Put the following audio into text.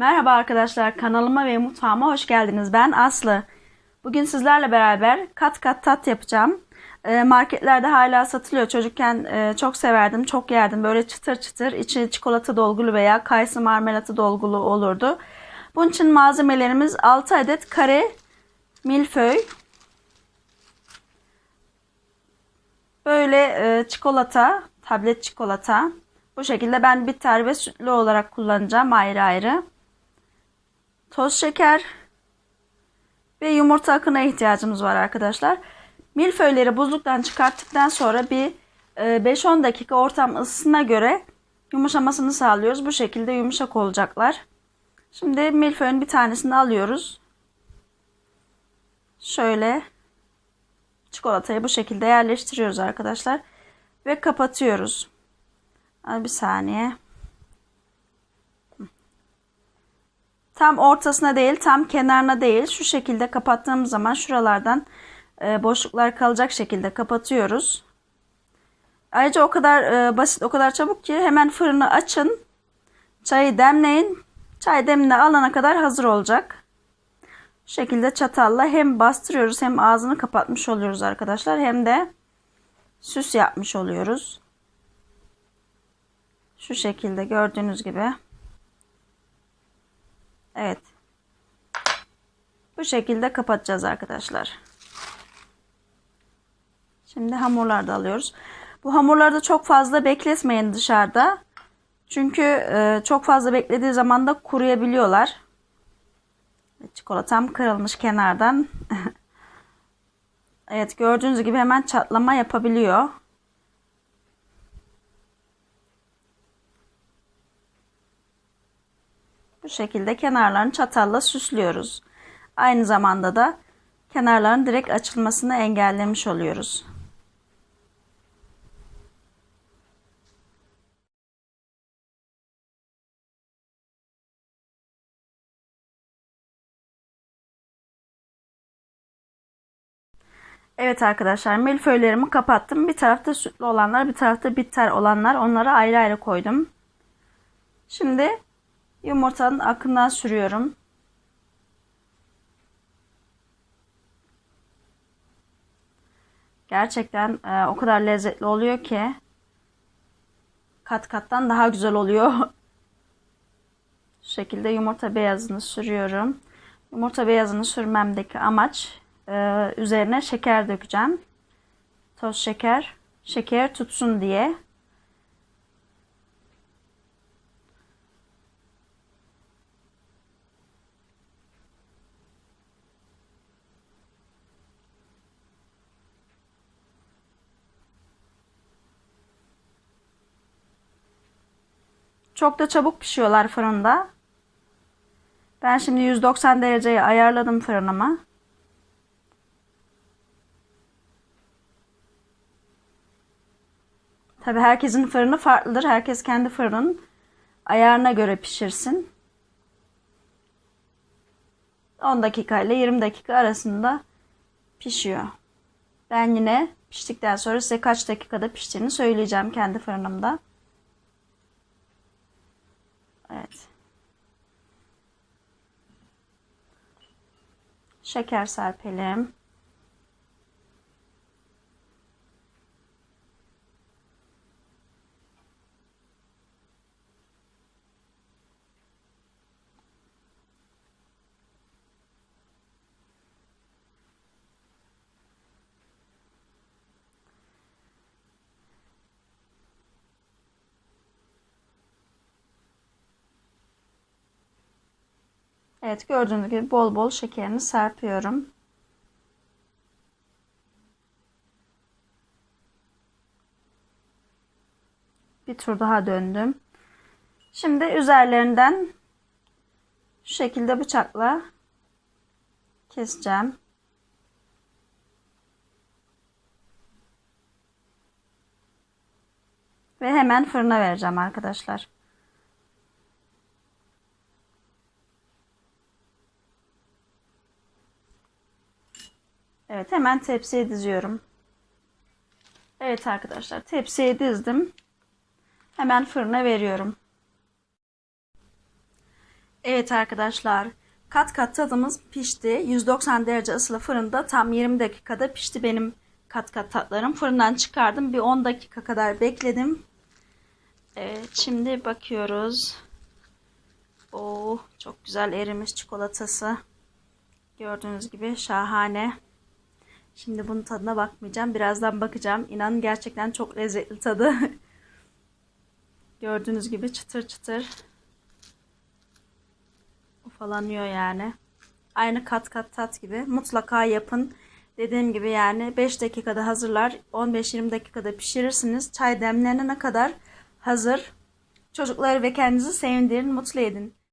Merhaba arkadaşlar kanalıma ve mutfağıma hoş geldiniz. Ben Aslı. Bugün sizlerle beraber kat kat tat yapacağım. Ee, marketlerde hala satılıyor. Çocukken e, çok severdim, çok yerdim. Böyle çıtır çıtır içi çikolata dolgulu veya kayısı marmelatı dolgulu olurdu. Bunun için malzemelerimiz 6 adet kare milföy. Böyle e, çikolata, tablet çikolata. Bu şekilde ben bitter ve olarak kullanacağım ayrı ayrı. Toz şeker ve yumurta akına ihtiyacımız var arkadaşlar. Milföyleri buzluktan çıkarttıktan sonra bir 5-10 dakika ortam ısısına göre yumuşamasını sağlıyoruz. Bu şekilde yumuşak olacaklar. Şimdi milföyün bir tanesini alıyoruz. Şöyle çikolatayı bu şekilde yerleştiriyoruz arkadaşlar. Ve kapatıyoruz. Bir saniye. Tam ortasına değil, tam kenarına değil. Şu şekilde kapattığımız zaman şuralardan e, boşluklar kalacak şekilde kapatıyoruz. Ayrıca o kadar e, basit, o kadar çabuk ki hemen fırını açın. Çayı demleyin. Çay demine alana kadar hazır olacak. Şu şekilde çatalla hem bastırıyoruz hem ağzını kapatmış oluyoruz arkadaşlar. Hem de süs yapmış oluyoruz. Şu şekilde gördüğünüz gibi. Evet. Bu şekilde kapatacağız arkadaşlar. Şimdi hamurlar da alıyoruz. Bu hamurları da çok fazla bekletmeyin dışarıda. Çünkü e, çok fazla beklediği zaman da kuruyabiliyorlar. Çikolatam kırılmış kenardan. evet gördüğünüz gibi hemen çatlama yapabiliyor. Bu şekilde kenarlarını çatalla süslüyoruz. Aynı zamanda da kenarların direkt açılmasını engellemiş oluyoruz. Evet arkadaşlar milföylerimi kapattım. Bir tarafta sütlü olanlar bir tarafta bitter olanlar onları ayrı ayrı koydum. Şimdi Yumurtanın akından sürüyorum. Gerçekten e, o kadar lezzetli oluyor ki kat kattan daha güzel oluyor. Şu şekilde yumurta beyazını sürüyorum. Yumurta beyazını sürmemdeki amaç e, üzerine şeker dökeceğim. Toz şeker. Şeker tutsun diye. Çok da çabuk pişiyorlar fırında. Ben şimdi 190 dereceye ayarladım fırınımı. Tabi herkesin fırını farklıdır. Herkes kendi fırının ayarına göre pişirsin. 10 dakika ile 20 dakika arasında pişiyor. Ben yine piştikten sonra size kaç dakikada piştiğini söyleyeceğim kendi fırınımda. Evet. Şeker serpelim. Evet gördüğünüz gibi bol bol şekerini serpiyorum. Bir tur daha döndüm. Şimdi üzerlerinden şu şekilde bıçakla keseceğim. Ve hemen fırına vereceğim arkadaşlar. Evet hemen tepsiye diziyorum. Evet arkadaşlar tepsiye dizdim. Hemen fırına veriyorum. Evet arkadaşlar, kat kat tadımız pişti. 190 derece ısılı fırında tam 20 dakikada pişti benim kat kat tatlarım. Fırından çıkardım. Bir 10 dakika kadar bekledim. Evet, şimdi bakıyoruz. Oo, çok güzel erimiş çikolatası. Gördüğünüz gibi şahane. Şimdi bunun tadına bakmayacağım. Birazdan bakacağım. İnanın gerçekten çok lezzetli tadı. Gördüğünüz gibi çıtır çıtır ufalanıyor yani. Aynı kat kat tat gibi. Mutlaka yapın. Dediğim gibi yani 5 dakikada hazırlar. 15-20 dakikada pişirirsiniz. Çay demlenene kadar hazır. Çocukları ve kendinizi sevindirin, mutlu edin.